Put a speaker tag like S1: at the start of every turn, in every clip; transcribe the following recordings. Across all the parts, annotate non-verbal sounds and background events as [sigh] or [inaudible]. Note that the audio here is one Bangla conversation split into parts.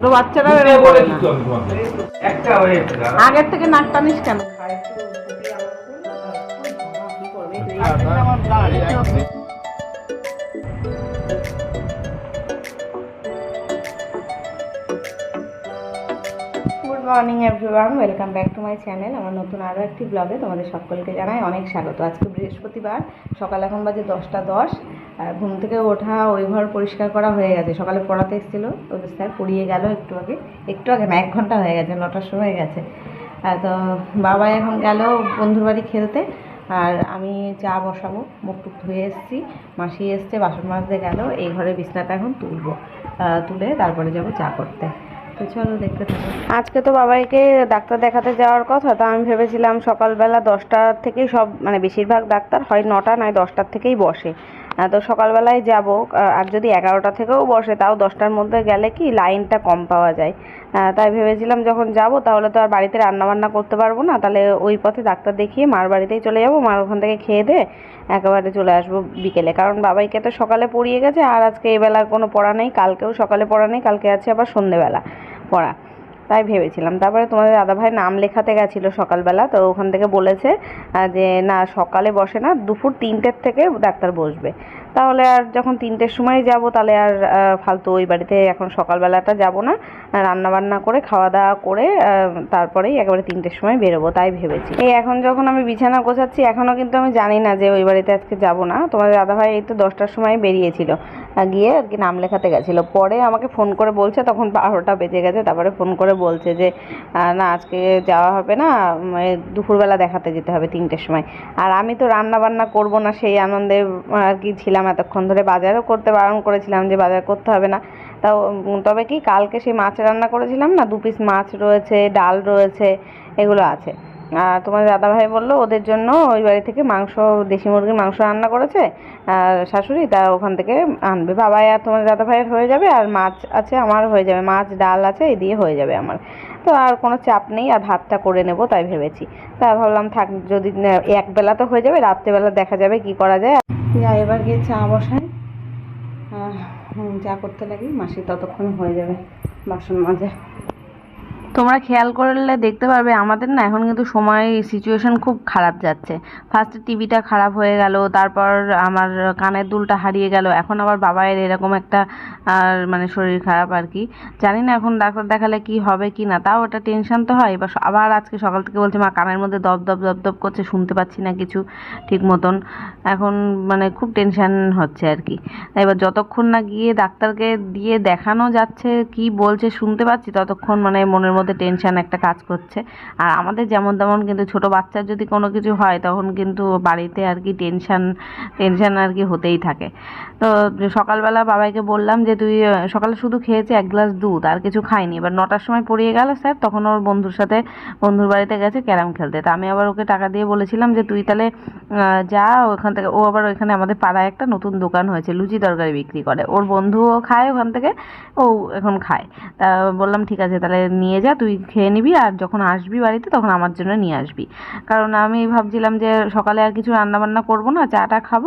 S1: ছোট বাচ্চারা
S2: বলে একটা হয়েছে
S1: আগের থেকে নাক টানিস কেন? Good morning everyone welcome back to my channel আমার নতুন আরও একটি ব্লগে তোমাদের সকলকে জানাই অনেক স্বাগত। আজকে বৃহস্পতিবার সকাল এখন বাজে দশটা দশ আর ঘুম থেকে ওঠা ওই ঘর পরিষ্কার করা হয়ে গেছে। সকালে পড়াতে এসেছিল ওদের স্যার পড়িয়ে গেল একটু আগে একটু আগে না, এক ঘণ্টা হয়ে গেছে, নটার সময় গেছে। তো বাবা এখন গেল বন্ধুর বাড়ি খেলতে, আর আমি চা বসাবো, মুখ টুক ধুয়ে এসেছি, মাসি এসছে, বাসন মাজতে গেল, এই ঘরে বিছনাটা এখন তুলবো তুলে তারপরে যাব চা করতে। আজকে তো বাবাইকে ডাক্তার দেখাতে যাওয়ার কথা, তো আমি ভেবেছিলাম সকালবেলা দশটার থেকেই সব মানে বেশিরভাগ ডাক্তার হয় নটা, নয় দশটার থেকেই বসে। তো সকালবেলায় যাব আর যদি এগারোটা থেকেও বসে, তাও দশটার মধ্যে গেলে কি লাইনটা কম পাওয়া যায়। তাই ভেবেছিলাম যখন যাব, তাহলে তো আর বাড়িতে রান্না বান্না করতে পারব না, তাহলে ওই পথে ডাক্তার দেখিয়ে মার বাড়িতেই চলে যাব, মার ওখান থেকে খেয়ে দে একেবারে চলে আসব বিকেলে। কারণ বাবাইকে তো সকালে পড়িয়ে গেছে, আর আজকে এবেলার বেলার কোনো পড়া নেই, কালকেও সকালে পড়া নেই, কালকে আছে আবার সন্ধেবেলা পড়া। তাই ভেবেছিলাম। তারপরে তোমাদের দাদাভাই নাম লেখাতে গেছিল সকালবেলা, তো ওখান থেকে বলেছে যে না, সকালে বসে না, দুপুর তিনটের থেকে ডাক্তার বসবে। তাহলে আর যখন তিনটের সময় যাব, তাহলে আর ফালতু ওই বাড়িতে এখন সকালবেলাটা যাব না। রান্না বান্না করে খাওয়া দাওয়া করে তারপরেই একেবারে তিনটের সময় বেরোবো, তাই ভেবেছি। এই এখন যখন আমি বিছানা গোছাচ্ছি এখনও কিন্তু আমি জানি না যে ওই বাড়িতে আজকে যাব না। তোমাদের দাদাভাই এই তো দশটার সময় বেরিয়েছিল গিয়ে আর কি নাম লেখাতে গেছিল। পরে আমাকে ফোন করে বলছে, তখন বারোটা বেজে গেছে, তারপরে ফোন করে বলছে যে না, আজকে যাওয়া হবে না দুপুরবেলা দেখাতে যেতে হবে তিনটের সময়। আর আমি তো রান্না বান্না করব না, সেই আনন্দে আর কি ছিলাম এতক্ষণ ধরে বাজারও করতে বারণ করেছিলাম যে বাজার করতে হবে না। তাও তবে কি কালকে সেই মাছ রান্না করেছিলাম না? দু পিস মাছ রয়েছে, ডাল রয়েছে, এগুলো আছে। আর তোমার দাদাভাই বলল, ওদের জন্য ওই বাড়ি থেকে মাংস, দেশি মুরগির মাংস রান্না করেছে। আর শাশুড়ি তা ওখান থেকে আনবে। বাবাই আর তোমার দাদাভাইয়ের হয়ে যাবে আর মাছ আছে আমার হয়ে যাবে। মাছ, ডাল আছে, এই দিয়ে হয়ে যাবে আমার। তো আর কোনো চাপ নেই, আর ভাতটা করে নেব তাই ভেবেছি। তা ভাবলাম থাক, যদি একবেলা তো হয়ে যাবে, রাত্রেবেলা দেখা যাবে কি করা যায়। যা এবার গিয়ে চা বসাই। চা করতে লাগি মাসি ততক্ষণ হয়ে যাবে বাসন মাজে। তোমরা খেয়াল করলে দেখতে পারবে, আমাদের না এখন কিন্তু সময় সিচুয়েশন খুব খারাপ যাচ্ছে। ফার্স্টে টিভিটা খারাপ হয়ে গেল, তারপর আমার কানের দুলটা হারিয়ে গেল, এখন আবার বাবায়ের এরকম একটা, আর মানে শরীর খারাপ আর কি। জানি না এখন ডাক্তার দেখালে কি হবে কি না, তাও ওটা টেনশন তো হয়, এবার আবার আজকে সকাল থেকে বলছে, মা, কানের মধ্যে দপ দপ দপ দপ করছে, শুনতে পাচ্ছি না কিছু ঠিক মতন। এখন মানে খুব টেনশন হচ্ছে আর কি। এবার যতক্ষণ না গিয়ে ডাক্তারকে দিয়ে দেখানো যাচ্ছে, কি বলছে, শুনতে পাচ্ছি, ততক্ষণ মানে মনের মধ্যে টেনশন একটা কাজ করছে। আর আমাদের যেমন তেমন কিন্তু ছোট বাচ্চার যদি কোনো কিছু হয়, তখন কিন্তু বাড়িতে আর কি টেনশান টেনশন আর কি হতেই থাকে। তো সকালবেলা বাবাইকে বললাম যে, তুই সকালে শুধু খেয়েছে এক গ্লাস দুধ, আর কিছু খাইনি। এবার নটার সময় পড়িয়ে গেল স্যার, তখন ওর বন্ধুর সাথে, বন্ধুর বাড়িতে গেছে ক্যারাম খেলতে। তা আমি আবার ওকে টাকা দিয়ে বলেছিলাম যে, তুই তাহলে যা, ওখান থেকে। ও আবার ওইখানে আমাদের পাড়ায় একটা নতুন দোকান হয়েছে, লুচি তরকারি বিক্রি করে। ওর বন্ধুও খায় ওখান থেকে, ও এখন খায়। তা বললাম, ঠিক আছে, তাহলে নিয়ে যা। তুই খেয়ে নিবি আর যখন আসবি বাড়িতে তখন আমার জন্য নিয়ে আসবি। কারণ আমি ভাবছিলাম যে সকালে আর কিছু রান্না বান্না করব না, চাটা খাব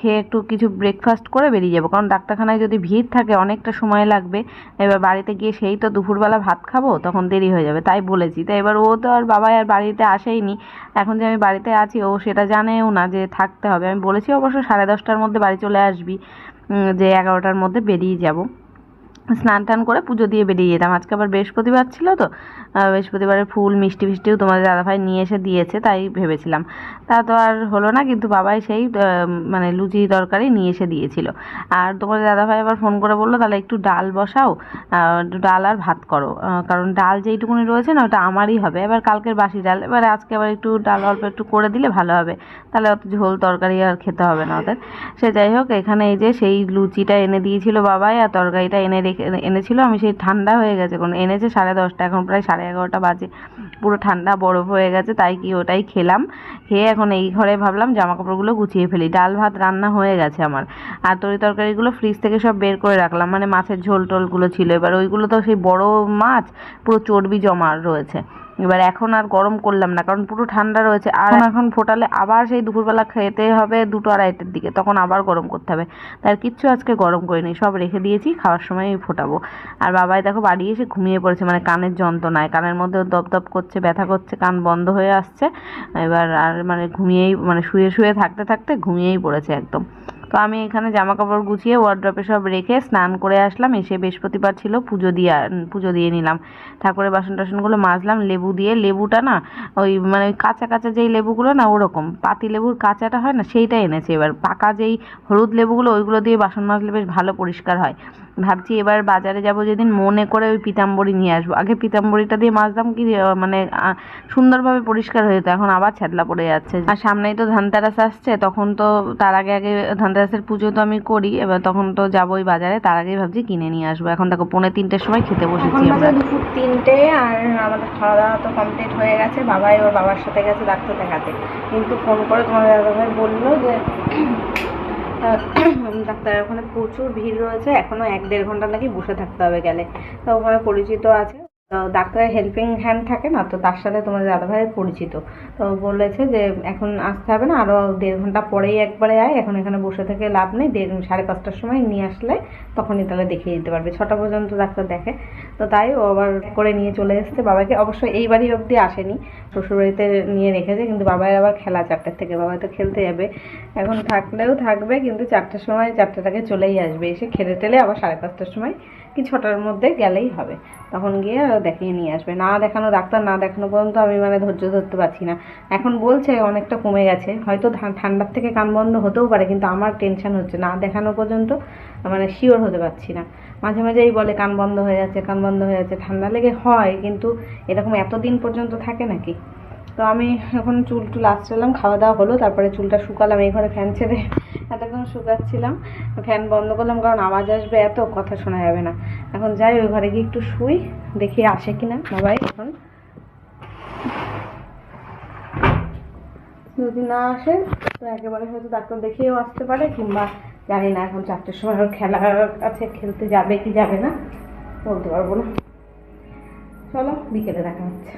S1: খেয়ে একটু কিছু ব্রেকফাস্ট করে বেরিয়ে যাব। কারণ ডাক্তারখানায় যদি ভিড় থাকে, অনেকটা সময় লাগবে, এবার বাড়িতে গিয়ে সেই তো দুপুরবেলা ভাত খাব, তখন দেরি হয়ে যাবে, তাই বলেছি। তাই এবার ও তো আর বাবাই আর বাড়িতে আসেইনি। এখন যে আমি বাড়িতে আছি, ও সেটা জানেও না যে থাকতে হবে। আমি বলেছি অবশ্য সাড়ে দশটার মধ্যে বাড়ি চলে আসবি যে এগারোটার মধ্যে বেরিয়ে যাব। স্নান টান করে পুজো দিয়ে বেরিয়ে যেতাম। আজকে আবার বৃহস্পতিবার ছিল তো। বৃহস্পতিবারের ফুল, মিষ্টি ফিষ্টিও তোমাদের দাদাভাই নিয়ে এসে দিয়েছে, তাই ভেবেছিলাম। তা তো আর হলো না, কিন্তু বাবাই সেই মানে লুচি তরকারি নিয়ে এসে দিয়েছিল। আর তোমাদের দাদাভাই আবার ফোন করে বলল, তাহলে একটু ডাল বসাও ডাল আর ভাত করো। কারণ ডাল যেইটুকুনি রয়েছে না, ওটা আমারই হবে। এবার কালকের বাসি ডাল, এবার আজকে আবার একটু ডাল অল্প একটু করে দিলে ভালো হবে। তাহলে অত ঝোল তরকারি আর খেতে হবে না ওদের। সে যাই হোক, এখানে এই যে সেই লুচিটা এনে দিয়েছিল বাবাই আর তরকারিটা এনে রেখে এনেছিল, আমি সেই ঠান্ডা হয়ে গেছে। কোনো এনেছে সাড়ে দশটা, এখন প্রায় সাড়ে এগারোটা বাজে। পুরো ঠান্ডা, বরফ হয়ে গেছে, তাই কি ওটাই খেলাম। খেয়ে এখন এই ঘরে ভাবলাম জামা কাপড়গুলো গুছিয়ে ফেলি। ডাল ভাত রান্না হয়ে গেছে আমার। আর তরি তরকারিগুলো ফ্রিজ থেকে সব বের করে রাখলাম। মানে মাছের ঝোল টোলগুলো ছিল। এবার ওইগুলো তো সেই বড় মাছ, পুরো চর্বি জমা রয়েছে।
S3: এবার এখন আর গরম করলাম না, কারণ পুরো ঠান্ডা রয়েছে। আর এখন ফোটালে আবার সেই দুপুরবেলা খেতে হবে দুটো আড়াইটের দিকে, তখন আবার গরম করতে হবে। তার কিচ্ছু আজকে গরম করিনি, সব রেখে দিয়েছি, খাওয়ার সময় ফোটাবো। আর বাবাই দেখো বাড়ি এসে ঘুমিয়ে পড়েছে মানে কানের যন্ত্রণায় কানের মধ্যে দপ দপ করছে, ব্যথা করছে, কান বন্ধ হয়ে আসছে। এবার আর মানে ঘুমিয়েই মানে শুয়ে শুয়ে থাকতে থাকতে ঘুমিয়েই পড়েছে একদম। তো আমি এখানে জামা কাপড় গুছিয়ে ওয়ার্ড্রপে সব রেখে স্নান করে আসলাম। এসে বৃহস্পতিবার ছিল, পুজো দিয়ে পুজো দিয়ে নিলাম। ঠাকুরের বাসন টাসনগুলো মাজলাম, লেবু দিয়ে। লেবুটা না, ওই মানে ওই কাঁচা কাঁচা যেই লেবুগুলো না, ওরকম। পাতি লেবুর কাঁচাটা হয় না, সেইটা এনেছে। এবার পাকা যেই হলুদ লেবুগুলো, ওইগুলো দিয়ে বাসন মাজলে বেশ ভালো পরিষ্কার হয়। ভাবছি এবার বাজারে যাব যেদিন মনে করে ওই পিতাম্বরী নিয়ে আসব। আগে পিতাম্বরীটা দিয়ে মাজলাম কি মানে সুন্দরভাবে পরিষ্কার হয়ে যেত। এখন আবার ছ্যাদলা পড়ে যাচ্ছে। আর সামনেই তো ধানতেরাস আসছে তখন তো তার আগে আগে ধানতেরাসের পুজো তো আমি করি এবার তখন তো যাবোই বাজারে তার আগেই ভাবছি কিনে নিয়ে আসব। এখন দেখো পৌনে তিনটের সময় খেতে বসেছি আমরা। দুপুর তিনটে আর আমাদের খাওয়া দাওয়া তো কমপ্লিট হয়ে গেছে। বাবাই ওর বাবার সাথে গেছে ডাক্তার দেখাতে। কিন্তু ফোন করে তোমার দাদাভাই বলল যে ডাক্তারের ওখানে প্রচুর ভিড় রয়েছে এখনও এক দেড় ঘণ্টা নাকি বসে থাকতে হবে গেলে। তো ওখানে পরিচিত আছে। ডাক্তারের হেল্পিং হ্যান্ড থাকে না? তো তার সাথে তোমার দাদাভাই পরিচিত। তো বলেছে যে, এখন আসতে হবে না আরও দেড় ঘণ্টা পরেই একবারে আয়। এখন এখানে বসে থেকে লাভ নেই। দেড়, সাড়ে পাঁচটার সময় নিয়ে আসলে তখনই তাহলে দেখিয়ে দিতে পারবে। ছটা পর্যন্ত ডাক্তার দেখে। তো তাই ও আবার করে নিয়ে চলে এসছে বাবাকে। অবশ্য এই বাড়ি অবধি আসেনি। শ্বশুরবাড়িতে নিয়ে রেখেছে, কিন্তু বাবার আবার খেলা চারটের থেকে। বাবা তো খেলতে যাবে। এখন থাকলেও থাকবে, কিন্তু চারটের সময় চারটেটাকে চলেই আসবে। এসে খেলে টেলে আবার সাড়ে পাঁচটার সময় কি ছটার মধ্যে গেলেই হবে। তখন গিয়ে দেখিয়ে নিয়ে আসবে। না দেখানো ডাক্তার, না দেখানো পর্যন্ত আমি মানে ধৈর্য ধরতে পারছি না। এখন বলছে অনেকটা কমে গেছে। হয়তো ঠান্ডার থেকে কান বন্ধ হতেও পারে, কিন্তু আমার টেনশন হচ্ছে না। দেখানো পর্যন্ত মানে শিওর হতে পারছি না। মাঝে মাঝেই বলে, কান বন্ধ হয়ে যাচ্ছে, কান বন্ধ হয়ে যাচ্ছে। ঠান্ডা লেগে হয়, কিন্তু এরকম এতদিন পর্যন্ত থাকে নাকি? তো আমি এখন চুল টুল আসছিলাম খাওয়া দাওয়া হলো, তারপরে চুলটা শুকালাম, এই ঘরে ফ্যান ছেড়ে এতক্ষণ শুকাচ্ছিলাম, ফ্যান বন্ধ করলাম, কারণ আওয়াজ আসবে, এত কথা শোনা যাবে না। এখন যাই, ওই ঘরে গিয়ে একটু শুই, দেখি আসে কিনা সবাই এখন। যদি না আসে, তো একেবারে হয়তো ডাক্তার দেখিয়েও আসতে পারে, কিংবা জানি না, এখন চারটের সময় ওর খেলার কাছে খেলতে যাবে কি যাবে না, বলতে পারব না। চলো, বিকেলে দেখা হচ্ছে।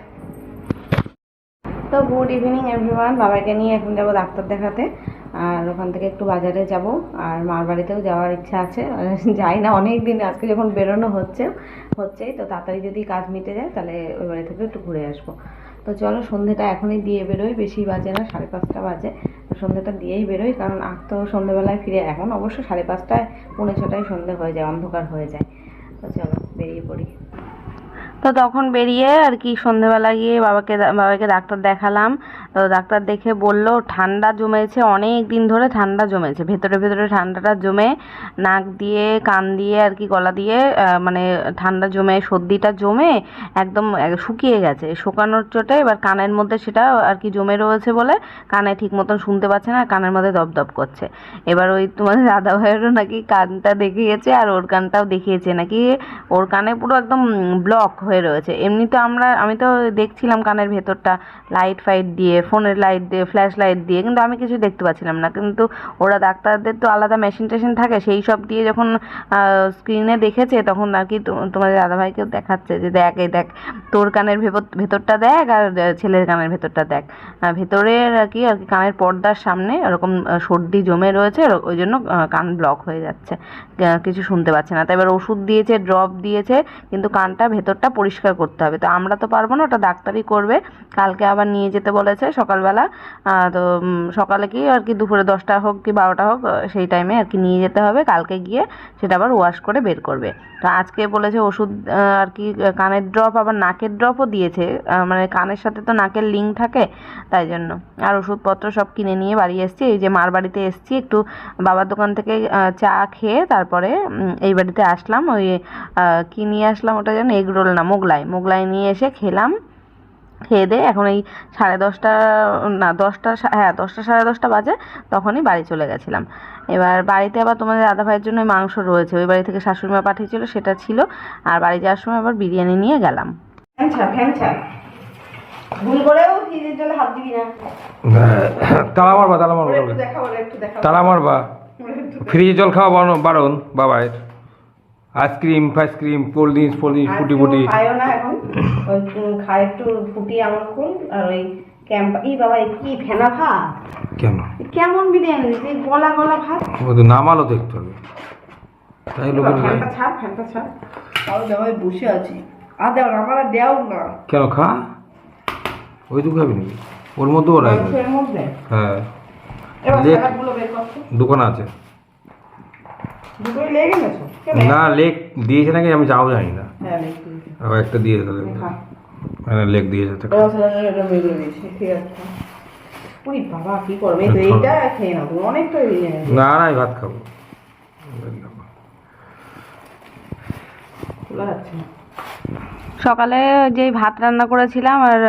S3: তো গুড ইভিনিং এভরিওয়ান বাবাকে নিয়ে এখন যাব ডাক্তার দেখাতে। আর ওখান থেকে একটু বাজারে যাব, আর মার বাড়িতেও যাওয়ার ইচ্ছা আছে। [laughs] যাই না, অনেক দিন আজকে যখন বেরোনো হচ্ছে, হচ্ছেই, তো তাড়াতাড়ি যদি কাজ মিটে যায়, তাহলে ওই বাড়ি থেকে একটু ঘুরে আসব। তো চলো সন্ধ্যেটা এখনই দিয়ে বেরোই, বেশি বাজে না, সাড়ে পাঁচটা বাজে। সন্ধ্যেটা দিয়েই বেরোই, কারণ আর তো সন্ধ্যেবেলায় ফিরে, এখন অবশ্য সাড়ে পাঁচটায়, পৌনে ছটায় সন্ধ্যে হয়ে যায়, অন্ধকার হয়ে যায়। তো চলো, বেরিয়ে পড়ি। তো তখন বেরিয়ে আর কি সন্ধেবেলা গিয়ে বাবাকে বাবাকে ডাক্তার দেখালাম। তো ডাক্তার দেখে বলল, ঠান্ডা জমেছে অনেক দিন ধরে, ঠান্ডা জমেছে। ভেতরে ভেতরে ঠান্ডাটা জমে, নাক দিয়ে, কান দিয়ে আর কি, গলা দিয়ে মানে ঠান্ডা জমে, সর্দিটা জমে, একদম শুকিয়ে গেছে। শুকানোর চোটে এবার কানের মধ্যে সেটা আর কি জমে রয়েছে বলে কানে ঠিক মতন শুনতে পাচ্ছে না কানের মধ্যে দপদপ করছে। এবার ওই তোমাদের দাদা ভাইয়েরও নাকি কানটা দেখিয়েছে, আর ওর কানটাও দেখিয়েছে। নাকি ওর কানে পুরো একদম ব্লক হয়ে রয়েছে। এমনি তো আমরা, আমি তো দেখছিলাম কানের ভেতরটা লাইট ফাইট দিয়ে ফোনের লাইট দিয়ে ফ্ল্যাশ লাইট দিয়ে, কিন্তু আমি কিছু দেখতে পাচ্ছিলাম না। কিন্তু ওরা ডাক্তারদের তো আলাদা মেশিন টেশিন থাকে, সেই সব দিয়ে যখন স্ক্রিনে দেখেছে, তখন আর কি তোমাদের দাদাভাইকেও দেখাচ্ছে যে, দেখ, এই দেখ, তোর কানের ভেতর ভেতরটা দেখ, আর ছেলের কানের ভেতরটা দেখ। ভেতরের আর কি আর কি কানের পর্দার সামনে ওরকম সর্দি জমে রয়েছে ওই জন্য কান ব্লক হয়ে যাচ্ছে। কিছু শুনতে পাচ্ছে না। তাই এবার ওষুধ দিয়েছে ড্রপ দিয়েছে, কিন্তু কানটা ভেতরটা পরিষ্কার করতে হবে। তো আমরা তো পারব না, ওটা ডাক্তারই করবে। কালকে আবার নিয়ে যেতে বলেছে সকালবেলা। তো সকালে কি আর কি দুপুরে দশটা হোক কি বারোটা হোক, সেই টাইমে আর কি নিয়ে যেতে হবে। কালকে গিয়ে সেটা আবার ওয়াশ করে বের করবে। তো আজকে বলেছে ওষুধ আর কি কানের ড্রপ আবার নাকের ড্রপও দিয়েছে। মানে কানের সাথে তো নাকের লিঙ্ক থাকে, তাই জন্য। আর ওষুধপত্র সব কিনে নিয়ে বাড়ি এসেছি। এই যে মার বাড়িতে এসেছি, একটু বাবার দোকান থেকে চা খেয়ে তারপরে এই বাড়িতে আসলাম। ওই কি নিয়ে আসলাম ওটা যেন, এগ রোল না মোগলাই মোগলাই নিয়ে এসে খেলাম। খেয়ে দিয়ে এখন এই সাড়ে দশটা না দশটা সা- হ্যাঁ দশটা সাড়ে দশটা বাজে তখনই বাড়ি চলে গেছিলাম। এবার বাড়িতে আবার তোমাদের দাদা ভাইয়ের জন্য মাংস রয়েছে। ওই বাড়ি থেকে শাশুড়ি মা পাঠিয়েছিল সেটা ছিল। আর বাড়ি যাওয়ার সময় আবার বিরিয়ানি নিয়ে গেলাম। ভুল করেও ফ্রিজের জলে হাত দিবি না।
S2: তালা মারবা তালা মারবা তালা মারবা। ফ্রিজে জল খাওয়া বারণ বারণ বাবাই আইসক্রিম ফাইসক্রিম কোল্ড ড্রিঙ্কস ফোল্ড ড্রিঙ্কস ফুটি ফুটি।
S1: খায়ও না এখন। খায় একটু ফুটি আমার কুল আর ওই ক্যাম্প ই বাবা কি ফেনা ভাত?
S2: কেন?
S1: কেমন বিরিয়ানি? এই গলা গলা ভাত।
S2: ও তো নামালো তো একটু আগে। তাই লোকের
S1: ফ্যানটা ছাড় ফ্যানটা ছাড়। তাও জামাই বসে আছি। আর দেও না আমার আর দেও না।
S2: কেন খা? ওই তো খাবি নাকি? ওর মধ্যে ওরা হ্যাঁ। দোকান আছে।
S1: দুটোই লেগে
S2: না লেক দিয়েছে নাকি আমি যাও জানি না।
S1: হ্যাঁ লেগ দিয়েছি।
S2: একটা দিয়েছে তাহলে
S1: খা
S2: মানে লেক দিয়েছে তো
S1: এবার স্যালাডের এটা বের করে ঠিক আছে। উরি বাবা কি করবে? তো [laughs] এইটা খেয়ে নাও তুমি অনেকটা বিরিয়ানি
S2: না না আমি ভাত খাব।
S1: খোলা যাচ্ছে না।
S3: সকালে যেই ভাত রান্না করেছিলাম আর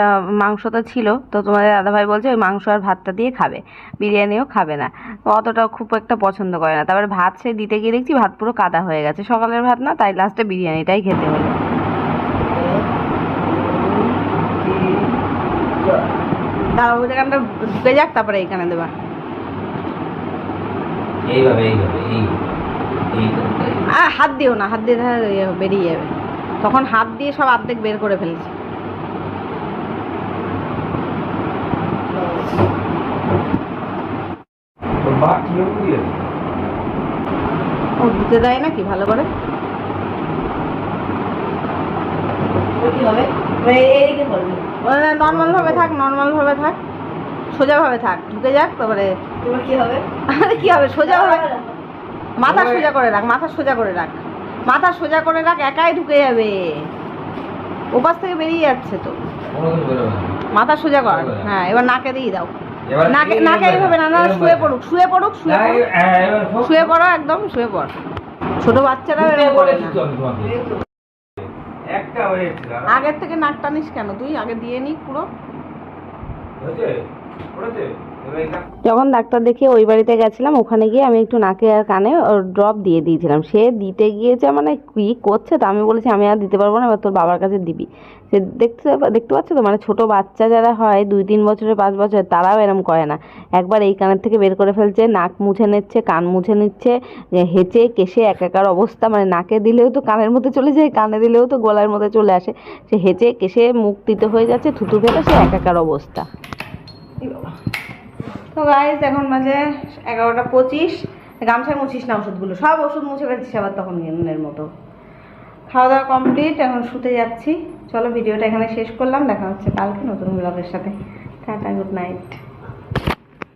S3: মাংস তো ছিল তো তোমাদের দাদাভাই বলছে ওই মাংস আর ভাতটা দিয়ে খাবে বিরিয়ানিও খাবে না। অতটা খুব একটা পছন্দ করে না। তারপরে ভাত সে দিতে গিয়ে দেখছি ভাত পুরো কাদা হয়ে গেছে। সকালের ভাত না তাই লাস্টে বিরিয়ানিটাই খেতে হলো।
S1: দাঁড়াও ওই জায়গাটা ঢুকে যাক তারপরে এইখানে দেবা।
S4: এইভাবে এইভাবে এই এই
S1: আর হাত দিও না হাত দিয়ে ইয়ে বেরিয়ে যাবে। তখন হাত দিয়ে সব অর্ধেক বের করে ফেলেছি।
S2: কি
S1: ও দিতে দেয় নাকি ভালো করে? কি হবে? নর্মাল ভাবে থাক নর্মাল ভাবে থাক সোজা ভাবে থাক ঢুকে যাক তারপরে কি হবে? আরে কি হবে সোজা ভাবে মাথা সোজা করে রাখ মাথা সোজা করে রাখ। মাথা সোজা করে রাখ একাই ঢুকে যাবে। ওপাশ থেকে বেরিয়ে যাচ্ছে তো। মাথা সোজা কর। হ্যাঁ এবার নাকে দিয়ে দাও। নাকে নাকে এইভাবে না না শুয়ে পড়ুক শুয়ে পড়ুক শুয়ে পড়ুক।
S4: হ্যাঁ, সব-
S1: শুয়ে পড়ো একদম শুয়ে পড়। ছোট বাচ্চারা এরকম করে না। আগের থেকে নাক টানিস কেন তুই? আগে দিয়ে নি পুরো।
S3: যখন ডাক্তার দেখিয়ে ওই বাড়িতে গেছিলাম, ওখানে গিয়ে আমি একটু নাকে আর কানে ড্রপ দিয়ে দিয়েছিলাম। সে দিতে গিয়েছে মানে কি করছে তো আমি বলেছি, আমি আর দিতে পারব না, এবার তোর বাবার কাছে দিবি। সে দেখতে দেখতে পাচ্ছ তো মানে ছোট বাচ্চা যারা হয়, দুই তিন বছরের পাঁচ বছরের তারাও এরম করে না। একবার এই কানের থেকে বের করে ফেলছে, নাক মুছে নিচ্ছে, কান মুছে নিচ্ছে হেঁচে কেশে একাকার অবস্থা মানে নাকে দিলেও তো কানের মধ্যে চলে যায়, কানে দিলেও তো গলার মধ্যে চলে আসে। সে হেঁচে কেশে মুখ দিতে হয়ে যাচ্ছে, থুতু ফেলে সে একাকার অবস্থা।
S1: তো গাইজ এখন মাঝে এগারোটা পঁচিশ। গামছায় মুছিস না ওষুধগুলো? সব ওষুধ মুছে ফেলছিস আবার তখন নিয়মের মতো। খাওয়া দাওয়া কমপ্লিট এখন শুতে যাচ্ছি। চলো ভিডিওটা এখানে শেষ করলাম। দেখা হচ্ছে কালকে নতুন ব্লগের সাথে। Tata good night